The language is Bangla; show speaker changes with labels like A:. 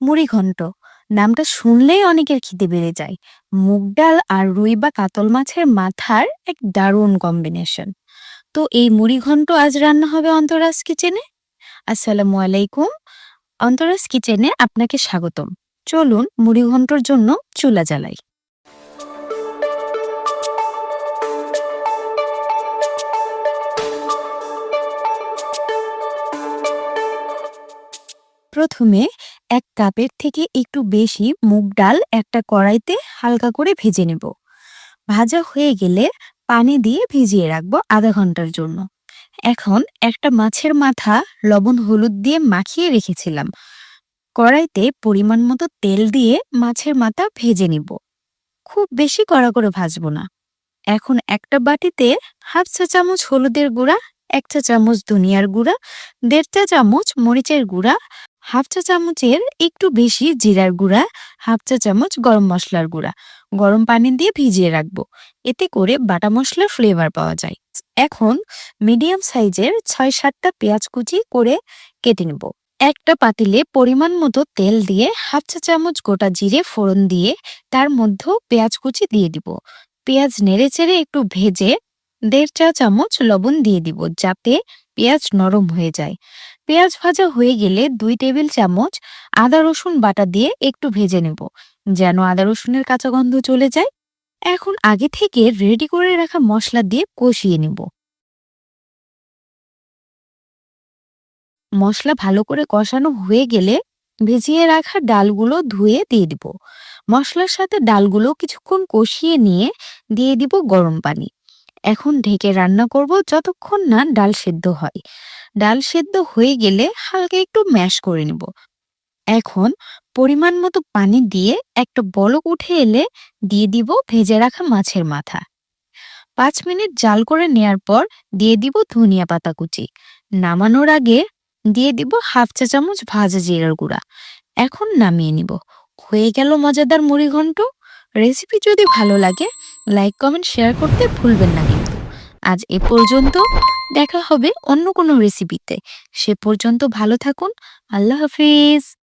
A: মুড়িঘণ্ট। নামটা শুনলেই অনেকের খিদে বেড়ে যায়। মুগ ডাল আর রুই বা কাতল মাছের মাথার এক দারুণ কম্বিনেশন তো এই মুড়িঘণ্ট আজ রান্না হবে অন্তরাজ কিচেনে আসসালামু আলাইকুম। অন্তরাজ কিচেনে আপনাকে স্বাগতম। চলুন মুড়িঘণ্টর জন্য চুলা জ্বালাই। প্রথমে এক কাপের থেকে একটু বেশি মুগ ডাল একটা কড়াইতে হালকা করে ভেজে নেব। ভাজা হয়ে গেলে পানি দিয়ে ভিজিয়ে রাখব আধা ঘণ্টার জন্য। এখন একটা মাছের মাথা লবণ হলুদ দিয়ে মাখিয়ে রেখেছিলাম। কড়াইতে পরিমাণ মতো তেল দিয়ে মাছের মাথা ভেজে নিব। খুব বেশি কড়া করে ভাজবো না। এখন একটা বাটিতে হাফ চা চামচ হলুদের গুঁড়া, এক চা চামচ ধনিয়ার গুঁড়া, দেড় চা চামচ মরিচের গুঁড়া হাফ চা চামচের একটু বেশি জিরার গুঁড়া, হাফ চা চামচ গরম মশলার গুঁড়া। গরম পানি দিয়ে ভিজিয়ে রাখব। এতে করে বাটা মশলার ফ্লেভার পাওয়া যায়। এখন মিডিয়াম সাইজের ছয় সাতটা পেঁয়াজ কুচি করে কেটে নেব। একটা পাতিলে পরিমাণ মতো তেল দিয়ে হাফ চা চামচ গোটা জিরে ফোড়ন দিয়ে তার মধ্যেও পেঁয়াজ কুচি দিয়ে দিব। পেঁয়াজ নেড়ে চেড়ে একটু ভেজে দেড় চা চামচ লবণ দিয়ে দিব যাতে পেঁয়াজ নরম হয়ে যায়। পেঁয়াজ ভাজা হয়ে গেলে দুই টেবিল চামচ আদা রসুন বাটা দিয়ে একটু ভেজে নেব, যেন আদা রসুনের কাঁচা গন্ধ চলে যায়। এখন আগে থেকে রেডি করে রাখা মশলা দিয়ে কষিয়ে নেব। মশলা ভালো করে কষানো হয়ে গেলে ভেজিয়ে রাখা ডালগুলো ধুয়ে দিয়ে দিব। মশলার সাথে ডালগুলো কিছুক্ষণ কষিয়ে নিয়ে দিয়ে দিব গরম পানি। এখন ঢেকে রান্না করব যতক্ষণ না ডাল সেদ্ধ হয়। ডাল সেদ্ধ হয়ে গেলে হালকা একটু ম্যাশ করে নেব। এখন পরিমাণ মতো পানি দিয়ে একটা বলক উঠে এলে দিয়ে দিব ভেজে রাখা মাছের মাথা। পাঁচ মিনিট জাল করে নেয়ার পর দিয়ে দিব ধনিয়া পাতা কুচি। নামানোর আগে দিয়ে দিব হাফ চা চামচ ভাজা জিরার গুঁড়া। এখন নামিয়ে নিব। হয়ে গেল মজাদার মুড়ি ঘন্ট রেসিপি যদি ভালো লাগে, লাইক, কমেন্ট, শেয়ার করতে ভুলবেন না আজ এ পর্যন্ত। দেখা হবে অন্য কোনো রেসিপিতে সে পর্যন্ত ভালো থাকুন। আল্লাহ হাফিজ।